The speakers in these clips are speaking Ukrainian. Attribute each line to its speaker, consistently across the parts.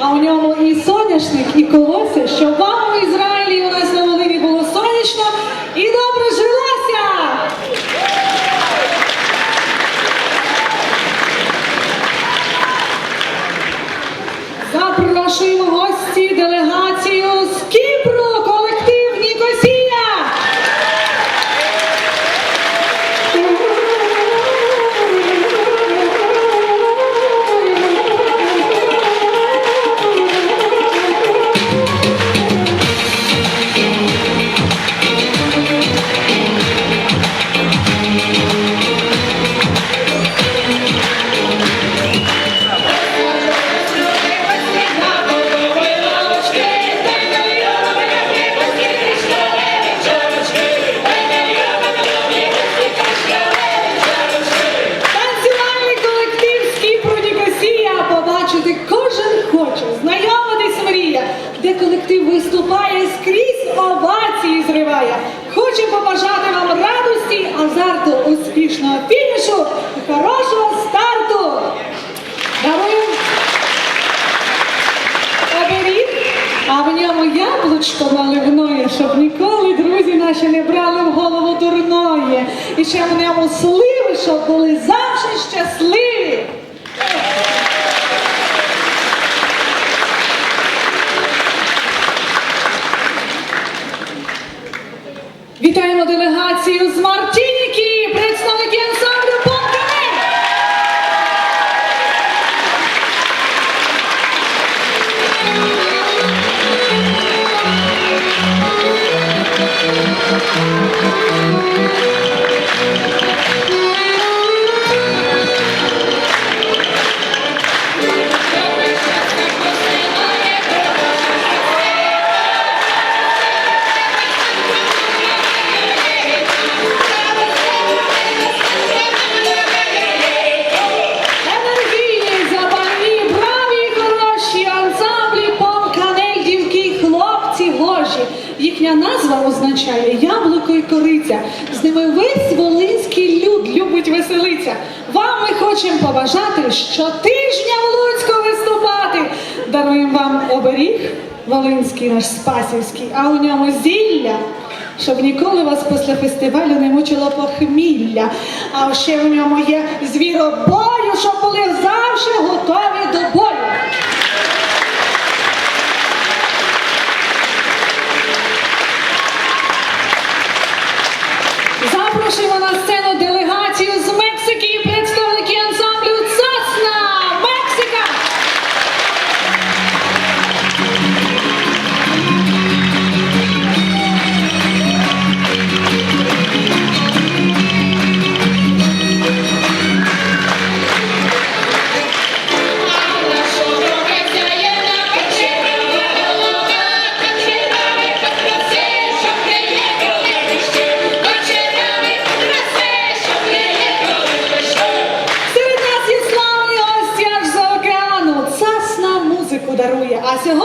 Speaker 1: а у ньому і соняшник, і колося, щоб вам у Ізраїлі і у нас на Волині було сонячно і добре жилося. Запрошуємо кожен хоче, знайомитись мрія, де колектив виступає скрізь овації зриває. Хоче побажати вам радості, азарту, успішного фінішу і хорошого старту. Даруємо оберіг, а в ньому яблучко наливної, щоб ніколи друзі наші не брали в голову дурної. І ще в ньому сливи, щоб були завжди щасливі. Вітаємо делегацію з Мартініки, представники означає яблуко і кориця. З ними весь волинський люд любить веселиться. Вам ми хочемо побажати щотижня в Луцьку виступати. Даруємо вам оберіг, волинський наш спасівський, а у ньому зілля. Щоб ніколи вас після фестивалю не мучило похмілля. А ще в ньому є звіробою, щоб були завжди готові до бою. Запрошуємо на сцену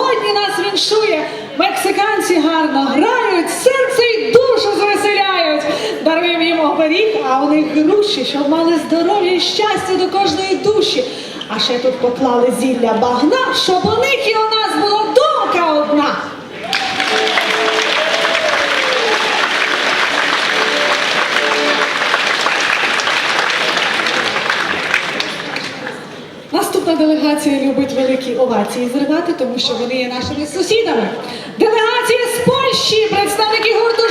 Speaker 1: сьогодні нас віншує. Мексиканці гарно грають, серце й душу звеселяють. Даруємо їм оберіг, а у них груші, щоб мали здоров'я і щастя до кожної душі. А ще тут поклали зілля багна, щоб у них і у нас Наступна делегація любить великі овації зривати, тому що вони є нашими сусідами. Делегація з Польщі, представники гурту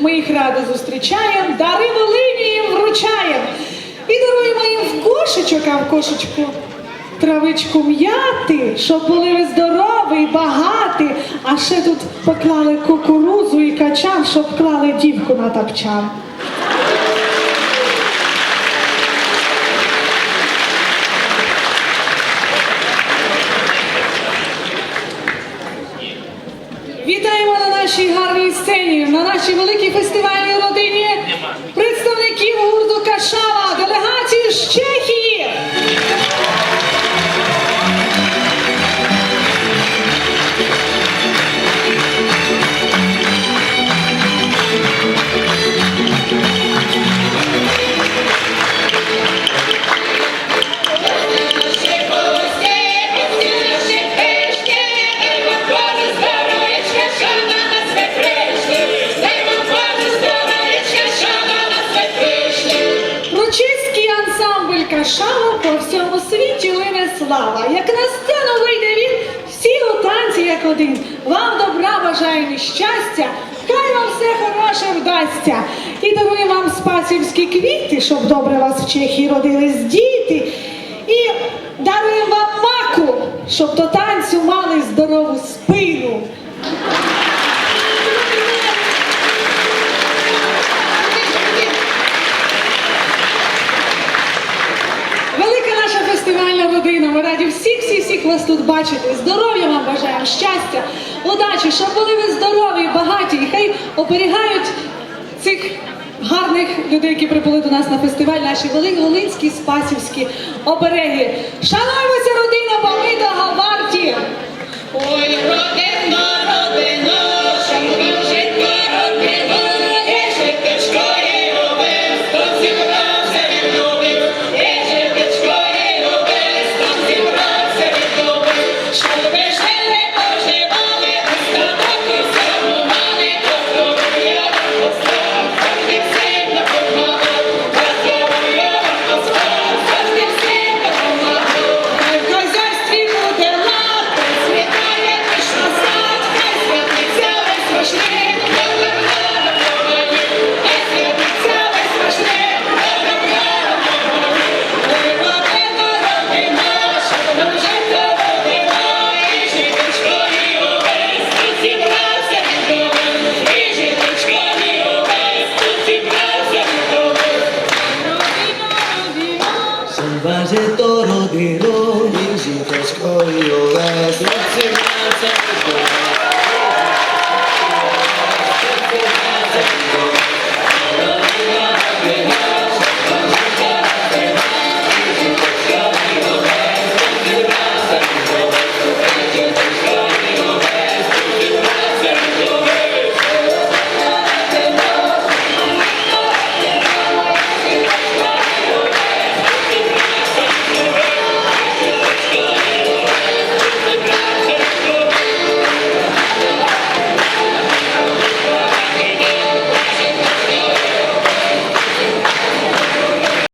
Speaker 1: Ми їх радо зустрічаємо, дари Волині їм вручаємо. І даруємо їм в кошечок, а в кошечку травичку м'яти, щоб були ви здорові і багаті, а ще тут поклали кукурузу і качан, щоб клали дівку на тапчан. Вітаємо на нашій гарній сцені, на нашій великій фестивальній слава. Як на сцену вийде він, всі у танці як один. Вам добра бажаємо щастя, хай вам все хороше вдасться. І дарую вам спасівські квіти, щоб добре вас в Чехії родились діти. І дарую вам маку, щоб до танцю мали здорову спину. Раді всіх, всіх, всіх вас тут бачити. Здоров'я вам бажаємо, щастя, удачі, щоб були ви здорові, багаті, і хай оберігають цих гарних людей, які прибули до нас на фестиваль, наші Волинські спасівські обереги. Шануємося, родина, бо ми того варті.
Speaker 2: Ой, родино,